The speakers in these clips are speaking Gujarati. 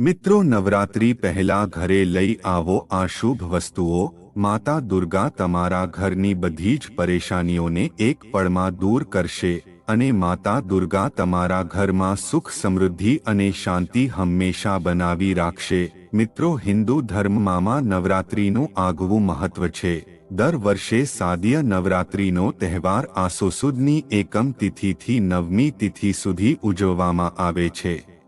મિત્રો નવરાત્રી પહેલા ઘરે લઈ આવો આ શુભ વસ્તુઓ. માતા દુર્ગા તમારા ઘરની બધી જ પરેશાનીઓને એક પળમાં દૂર કરશે અને માતા દુર્ગા તમારા ઘરમાં સુખ સમૃદ્ધિ અને શાંતિ હંમેશા બનાવી રાખશે. મિત્રો હિન્દુ ધર્મમાં નવરાત્રીનું આગવું મહત્વ છે. દર વર્ષે સાદીય નવરાત્રીનો તહેવાર આસો સુદની એકમ તિથિથી નવમી તિથિ સુધી ઉજવવામાં આવે છે.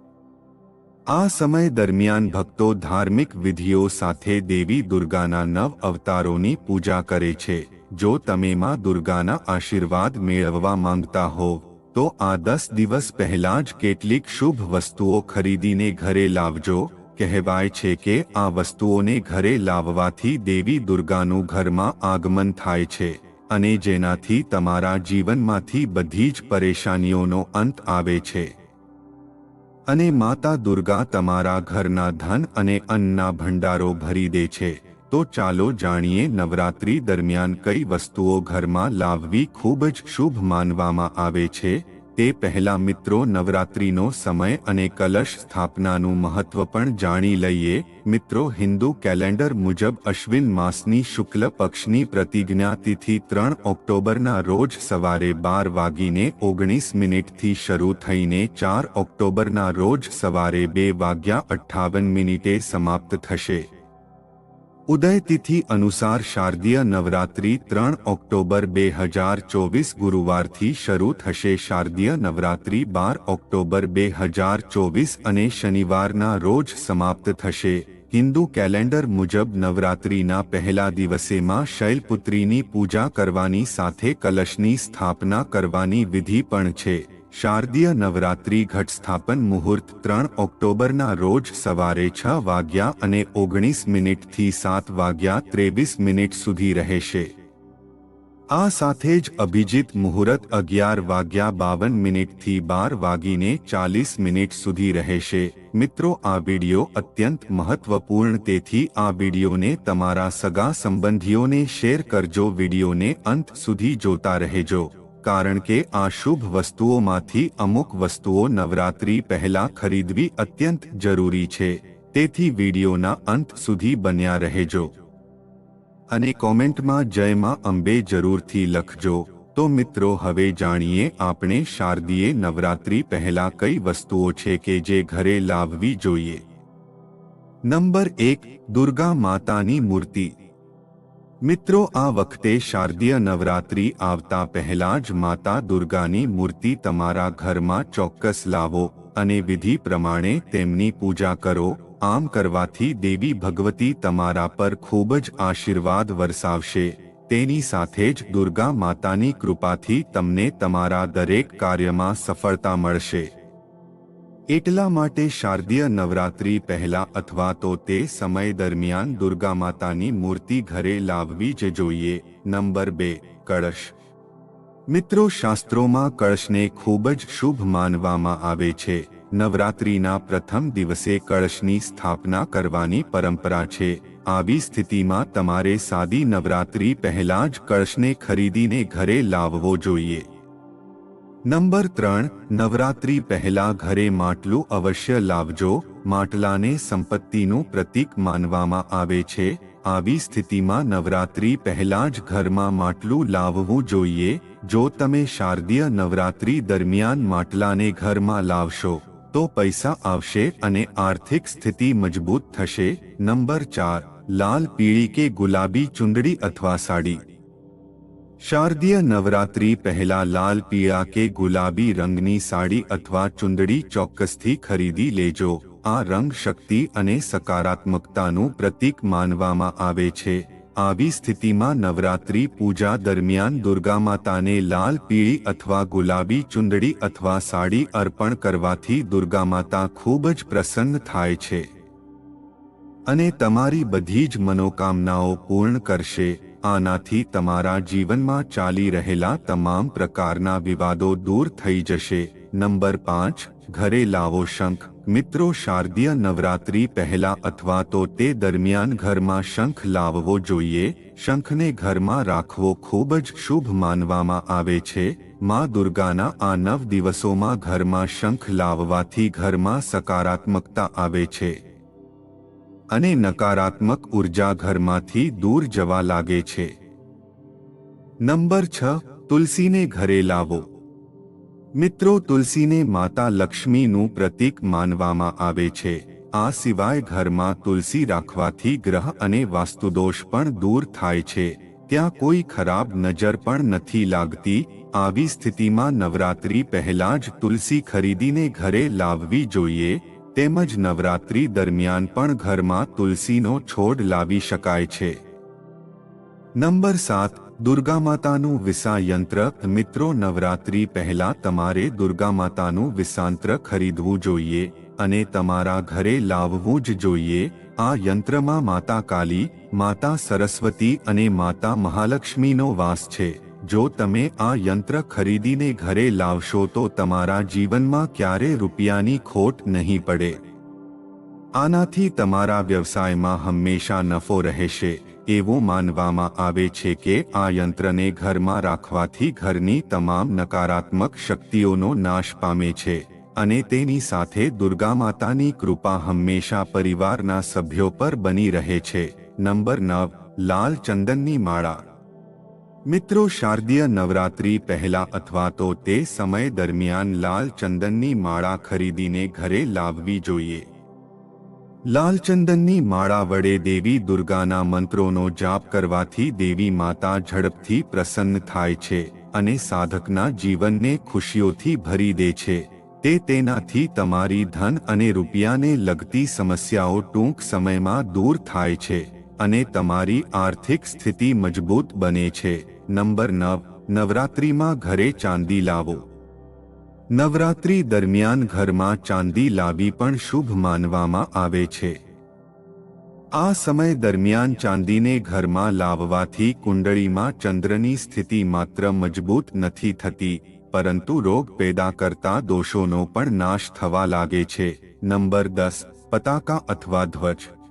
આ સમય દરમિયાન ભક્તો ધાર્મિક વિધિઓ સાથે દેવી દુર્ગાના નવ અવતારોની પૂજા કરે છે. જો તમે માં દુર્ગાના આશીર્વાદ મેળવવા માંગતા હો, તો આ દસ દિવસ પહેલા જ કેટલીક શુભ વસ્તુઓ ખરીદીને ઘરે લાવજો. કહેવાય છે કે આ વસ્તુઓને ઘરે લાવવાથી દેવી દુર્ગાનું ઘરમાં આગમન થાય છે અને જેનાથી તમારા જીવનમાંથી બધી જ પરેશાનીઓનો અંત આવે છે. અને માતા દુર્ગા તમારા ઘરના ધન અને અન્નના ભંડારો ભરી દે છે. તો ચાલો જાણીએ નવરાત્રી દરમિયાન કઈ વસ્તુઓ ઘરમાં લાવવી ખૂબ જ શુભ માનવામાં આવે છે? તે પહેલા મિત્રો નવરાત્રિનો સમય અને કલશ સ્થાપનાનું મહત્વ પણ જાણી લઈએ. મિત્રો હિન્દુ કેલેન્ડર મુજબ અશ્વિન માસની શુક્લ પક્ષની પ્રતિજ્ઞા તિથિ ત્રણ ઓક્ટોબરના રોજ સવારે બાર વાગીને ઓગણીસ મિનિટથી શરૂ થઈને ચાર ઓક્ટોબરના રોજ સવારે બે વાગ્યા અઠ્ઠાવન મિનિટે સમાપ્ત થશે. ઉદય તિથિ અનુસાર શારદીય નવરાત્રી ત્રણ ઓક્ટોબર બે હજાર ચોવીસ ગુરુવારથી શરૂ થશે શારદીય નવરાત્રી બાર ઓક્ટોબર બે હજાર ચોવીસ અને શનિવારના રોજ સમાપ્ત થશે. હિન્દુ કેલેન્ડર મુજબ નવરાત્રીના પહેલા દિવસેમાં શૈલપુત્રીની પૂજા કરવાની સાથે કલશની સ્થાપના કરવાની વિધિ પણ છે. શારદીય નવરાત્રી ઘટ સ્થાપન મુહૂર્ત ત્રણ ઓક્ટોબરના રોજ સવારે છ વાગ્યા અને ઓગણીસ મિનિટથી સાત વાગ્યા ત્રેવીસ મિનિટ સુધી રહેશે. આ સાથે જ અભિજીત મુહૂર્ત અગિયાર વાગ્યા બાવન મિનિટથી બાર વાગીને ચાલીસ મિનિટ સુધી રહેશે. મિત્રો, આ વિડિયો અત્યંત મહત્વપૂર્ણ, તેથી આ વિડિયોને તમારા સગા સંબંધીઓને શેર કરજો. વિડિયોને અંત સુધી જોતા રહેજો. કારણ કે આ શુભ વસ્તુઓમાંથી અમુક વસ્તુઓ નવરાત્રી પહેલા ખરીદવી અત્યંત જરૂરી છે. તેથી વિડીયોના અંત સુધી બન્યા રહેજો. અને કોમેન્ટમાં જયમાં અંબે જરૂરથી લખજો. તો મિત્રો હવે જાણીએ આપણે શારદીય નવરાત્રી પહેલા કઈ વસ્તુઓ છે કે જે ઘરે લાવવી જોઈએ. નંબર એક, દુર્ગા માતાની મૂર્તિ. મિત્રો, આ વખતે શારદીય નવરાત્રી આવતા પહેલા જ માતા દુર્ગાની મૂર્તિ તમારા ઘરમાં ચોક્કસ લાવો અને વિધિ પ્રમાણે તેમની પૂજા કરો. આમ કરવાથી દેવી ભગવતી તમારા પર ખૂબ જ આશીર્વાદ વરસાવશે. તેની સાથે જ દુર્ગા માતાની કૃપાથી તમને તમારા દરેક કાર્યમાં સફળતા મળશે. એટલા માટે શારદીય નવરાત્રી પહેલા અથવા તો તે સમય દરમિયાન દુર્ગા માતાની મૂર્તિ ઘરે લાવવી જ જોઈએ. નંબર બે, કળશ. મિત્રો, શાસ્ત્રોમાં કળશને ખૂબ જ શુભ માનવામાં આવે છે. નવરાત્રીના પ્રથમ દિવસે કળશની સ્થાપના કરવાની પરંપરા છે. આવી સ્થિતિમાં તમારે સાદી નવરાત્રી પહેલા જ કળશને ખરીદીને ઘરે લાવવો જોઈએ. નંબર ત્રણ, નવરાત્રી પહેલા ઘરે માટલું અવશ્ય લાવજો. માટલાને સંપત્તિનું પ્રતીક માનવામાં આવે છે. આવી સ્થિતિમાં નવરાત્રી પહેલા જ ઘરમાં માટલું લાવવું જોઈએ. જો તમે શારદીય નવરાત્રી દરમિયાન માટલાને ઘરમાં લાવશો, તો પૈસા આવશે અને આર્થિક સ્થિતિ મજબૂત થશે. નંબર ચાર, લાલ પીળી કે ગુલાબી ચુંદડી અથવા સાડી. શારદીય નવરાત્રી પહેલા લાલ પીળા કે ગુલાબી રંગની સાડી અથવા ચુંદડી ચોક્કસથી ખરીદી લેજો. આ રંગ શક્તિ અને સકારાત્મકતાનું પ્રતીક માનવામાં આવે છે. આવી સ્થિતિમાં નવરાત્રી પૂજા દરમિયાન દુર્ગા માતાને લાલ, પીળી અથવા ગુલાબી ચુંદડી અથવા સાડી અર્પણ કરવાથી દુર્ગા માતા ખૂબ જ પ્રસન્ન થાય છે. અને તમારી બધી જ મનોકામનાઓ પૂર્ણ કરશે. આનાથી તમારા જીવનમાં ચાલી રહેલા તમામ પ્રકારના વિવાદો દૂર થઈ જશે. નંબર પાંચ, ઘરે લાવો શંખ. મિત્રો, શારદીય નવરાત્રી પહેલા અથવા તો તે દરમિયાન ઘરમાં શંખ લાવવો જોઈએ. શંખને ઘરમાં રાખવો ખૂબ જ શુભ માનવામાં આવે છે. માં દુર્ગાના આ નવ દિવસોમાં ઘરમાં શંખ લાવવાથી ઘરમાં સકારાત્મકતા આવે છે. અને નકારાત્મક ઊર્જા ઘરમાંથી દૂર જવા લાગે છે. નંબર છ, તુલસીને ઘરે લાવો. મિત્રો, તુલસીને માતા લક્ષ્મીનું પ્રતીક માનવામાં આવે છે. આ સિવાય ઘરમાં તુલસી રાખવાથી ગ્રહ અને વાસ્તુદોષ પણ દૂર થાય છે. ત્યાં કોઈ ખરાબ નજર પણ નથી લાગતી. આવી સ્થિતિમાં નવરાત્રી પહેલા જ તુલસી ખરીદીને ઘરે લાવવી જોઈએ. તેમજ નવરાત્રી દરમિયાન પણ ઘરમાં તુલસીનો છોડ લાવી શકાય છે. નંબર સાત દુર્ગા માતાનું વિસાયંત્ર. મિત્રો, નવરાત્રી પહેલા તમારે દુર્ગા માતાનું વિસાંત્ર ખરીદવું જોઈએ અને તમારા ઘરે લાવવું જ જોઈએ. આ યંત્રમાં માતા કાલી, માતા સરસ્વતી અને માતા મહાલક્ષ્મીનો વાસ છે. જો તમે આ યંત્ર ખરીદીને ઘરે લાવશો તો તમારા જીવનમાં ક્યારે રૂપિયાની ખોટ નહીં પડે. આનાથી તમારા વ્યવસાયમાં હંમેશા નફો રહેશે, એવું માનવામાં આવે છે કે આ યંત્રને ઘરમાં રાખવાથી ઘરની તમામ નકારાત્મક શક્તિઓનો નાશ પામે છે, અને તેની સાથે દુર્ગા માતાની કૃપા હંમેશા પરિવારના સભ્યો પર બની રહે છે. નંબર નવ, લાલ ચંદનની માળા. મિત્રો, શારદીય નવરાત્રી પહેલા અથવા તો તે સમય દરમિયાન લાલ ચંદનની માળા ખરીદીને ઘરે લાવવી જોઈએ. લાલચંદનની માળા વડે દેવી દુર્ગાના મંત્રોનો જાપ કરવાથી દેવી માતા ઝડપથી પ્રસન્ન થાય છે અને સાધકના જીવનને ખુશીઓથી ભરી દે છે. તે તેનાથી તમારી ધન અને રૂપિયાને લગતી સમસ્યાઓ ટૂંક સમયમાં દૂર થાય છે. અને તમારી આર્થિક સ્થિતિ મજબૂત બને છે. નંબર નવ, નવરાત્રિમાં ઘરે ચાંદી લાવો. નવરાત્રિ દરમિયાન ઘરમાં ચાંદી લાવી પણ શુભ માનવામાં આવે છે. આ સમય દરમિયાન ચાંદીને ઘરમાં લાવવાથી કુંડળીમાં ચંદ્રની સ્થિતિ માત્ર મજબૂત નથી થતી, પરંતુ રોગ પેદા કરતા દોષોનો પણ નાશ થવા લાગે છે. નંબર દસ, પતાકા અથવા ધ્વજ.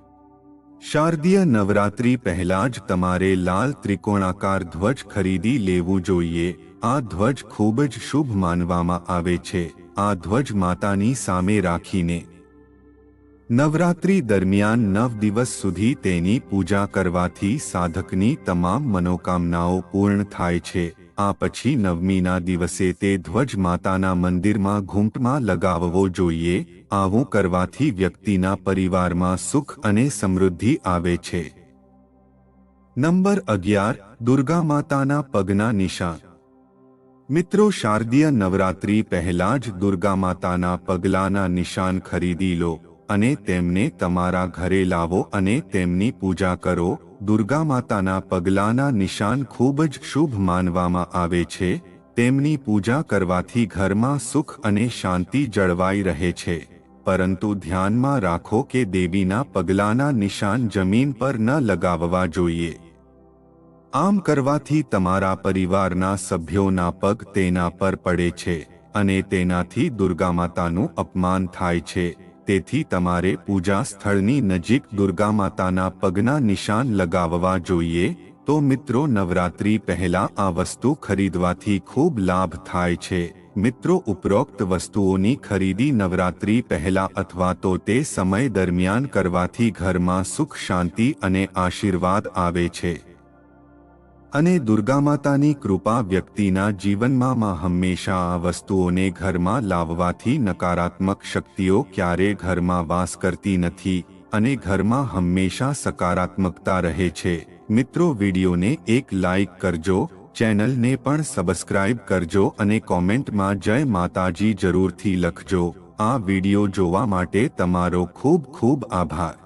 શારદીય નવરાત્રી પહેલા જ તમારે લાલ ત્રિકોણાકાર ધ્વજ ખરીદી લેવું જોઈએ. આ ધ્વજ ખૂબ જ શુભ માનવામાં આવે છે. આ ધ્વજ માતાની સામે રાખીને. નવરાત્રી દરમિયાન નવ દિવસ સુધી તેની પૂજા કરવાથી સાધકની તમામ મનોકામનાઓ પૂર્ણ થાય છે. આ પછી નવમીના દિવસે તે ધ્વજ માતાના મંદિરમાં ઘૂંટમાં લગાવવો જોઈએ, આવું કરવાથી વ્યક્તિના પરિવારમાં સુખ અને સમૃદ્ધિ આવે છે. નંબર અગિયાર દુર્ગા માતાના પગના નિશાન. મિત્રો શારદીય નવરાત્રી પહેલા જ દુર્ગા માતાના પગલાના નિશાન ખરીદી લો. અને તેમને તમારા ઘરે લાવો અને તેમની પૂજા કરો. દુર્ગા માતાના પગલાના નિશાન ખૂબ જ શુભ માનવામાં આવે છે. તેમની પૂજા કરવાથી ઘરમાં સુખ અને શાંતિ જળવાઈ રહે છે. પરંતુ ધ્યાનમાં રાખો કે દેવીના પગલાના નિશાન જમીન પર ન લગાવવા જોઈએ. આમ કરવાથી તમારા પરિવારના સભ્યોના પગ તેના પર પડે છે અને તેનાથી દુર્ગા માતાનું અપમાન થાય છે. તેથી તમારે પૂજા સ્થળની નજીક દુર્ગા માતાના પગના નિશાન લગાવવા જોઈએ. તો મિત્રો, નવરાત્રી પહેલા આ વસ્તુ ખરીદવાથી ખૂબ લાભ થાય છે. મિત્રો, ઉપરોક્ત વસ્તુઓની ખરીદી નવરાત્રી પહેલા અથવા તો તે સમય દરમિયાન કરવાથી ઘરમાં સુખ, શાંતિ અને આશીર્વાદ આવે છે. અને દુર્ગા માતાની કૃપા વ્યક્તિના જીવનમાં હંમેશા આ વસ્તુઓને ઘરમાં લાવવાથી નકારાત્મક શક્તિઓ ક્યારે ઘરમાં વાસ કરતી નથી અને ઘરમાં હંમેશા સકારાત્મકતા રહે છે. મિત્રો, વિડીયોને એક લાઈક કરજો, ચેનલને પણ સબસ્ક્રાઇબ કરજો અને કોમેન્ટમાં જય માતાજી જરૂરથી લખજો. આ વીડિયો જોવા માટે તમારો ખૂબ ખૂબ આભાર.